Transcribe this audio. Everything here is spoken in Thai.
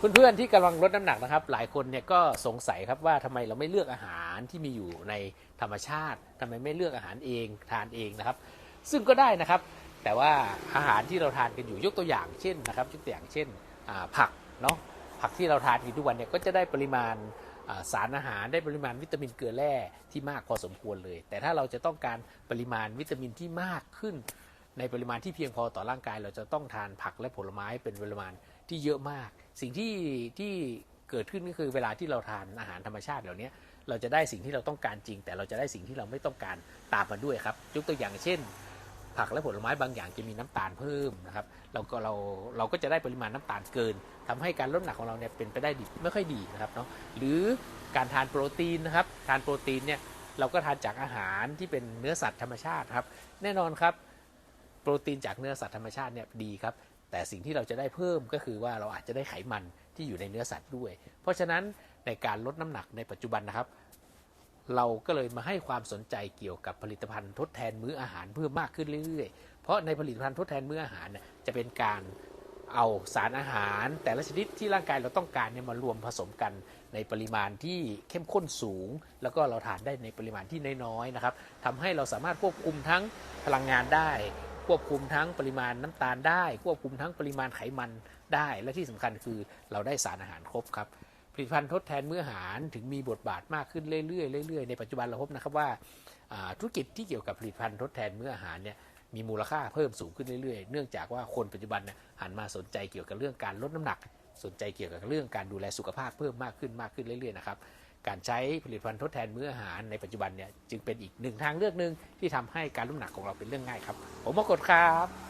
เพื่อนๆที่กำลังลดน้ำหนักนะครับ หลายคนเนี่ยก็สงสัยครับว่าทำไมเราไม่เลือกอาหารที่มีอยู่ในธรรมชาติทำไมไม่เลือกอาหารเองทานเองนะครับ ซึ่งก็ได้นะครับ แต่ว่าอาหารที่เราทานกันอยู่ยกตัวอย่างเช่นนะครับยกตัวอย่างเช่นผักเนาะผักที่เราทานอยู่ทุกวันเนี่ยก็จะได้ปริมาณสารอาหารได้ปริมาณวิตามินเกลือแร่ที่มากพอสมควรเลย แต่ถ้าเราจะต้องการปริมาณวิตามินที่มากขึ้น ในปริมาณที่เพียงพอต่อร่างกาย เราจะต้องทานผักและผลไม้เป็นปริมาณที่เยอะมาก สิ่งที่ที่เกิดขึ้นก็คือเวลาที่เราทานอาหารธรรมชาติเหล่านี้เราจะได้สิ่งที่เราต้องการจริง แต่เราจะได้สิ่งที่เราไม่ต้องการตามมาด้วยครับยกตัวอย่างเช่น ผักและผลไม้บางอย่างจะมีน้ำตาลเพิ่มนะครับเราก็เราเราก็จะได้ปริมาณน้ำตาลเกินทำให้การลดหนักของเราเนี่ยเป็นไปได้ดีไม่ค่อยดีนะครับเนาะหรือการทานโปรตีนนะครับทานโปรตีนเนี่ยเราก็ทานจากอาหารที่เป็นเนื้อสัตว์ธรรมชาติครับแน่นอนครับ โปรตีนจากเนื้อสัตว์ธรรมชาติเนี่ยดีครับ แต่สิ่งที่เราจะได้เพิ่มก็คือว่าเราอาจจะได้ไขมันที่อยู่ในเนื้อสัตว์ด้วย เพราะฉะนั้นในการลดน้ำหนักในปัจจุบันนะครับ เราก็เลยมาให้ความสนใจเกี่ยวกับผลิตภัณฑ์ทดแทนมื้ออาหารเพิ่มมากขึ้นเรื่อยๆ เพราะในผลิตภัณฑ์ทดแทนมื้ออาหารเนี่ยจะเป็นการเอาสารอาหาร แต่ละชนิดที่ร่างกายเราต้องการเนี่ยมารวมผสมกันในปริมาณที่เข้มข้นสูง แล้วก็เราทานได้ในปริมาณที่น้อยๆนะครับทำให้เราสามารถควบคุมทั้งพลังงานได้ ควบคุมทั้งปริมาณน้ำตาลได้ ควบคุมทั้งปริมาณไขมันได้ และที่สำคัญคือเราได้สารอาหารครบครับผลิตภัณฑ์ทดแทนมื้ออาหารถึงมีบทบาทมากขึ้นเรื่อยๆเรื่อยๆในปัจจุบันเราพบนะครับว่าธุรกิจที่เกี่ยวกับผลิตภัณฑ์ทดแทนมื้ออาหารเนี่ยมีมูลค่าเพิ่มสูงขึ้นเรื่อยๆ เนื่องจากว่าคนปัจจุบันเนี่ยหันมาสนใจเกี่ยวกับเรื่องการลดน้ำหนัก สนใจเกี่ยวกับเรื่องการดูแลสุขภาพเพิ่มมากขึ้นมากขึ้นเรื่อยๆนะครับ การใช้ผลิตภัณฑ์ทดแทนมื้ออาหารในปัจจุบันเนี่ยจึงเป็นอีกหนึ่งทางเลือกหนึ่งที่ทำให้การลดน้ำหนักของเราเป็นเรื่องง่ายครับ ผมมากดครับ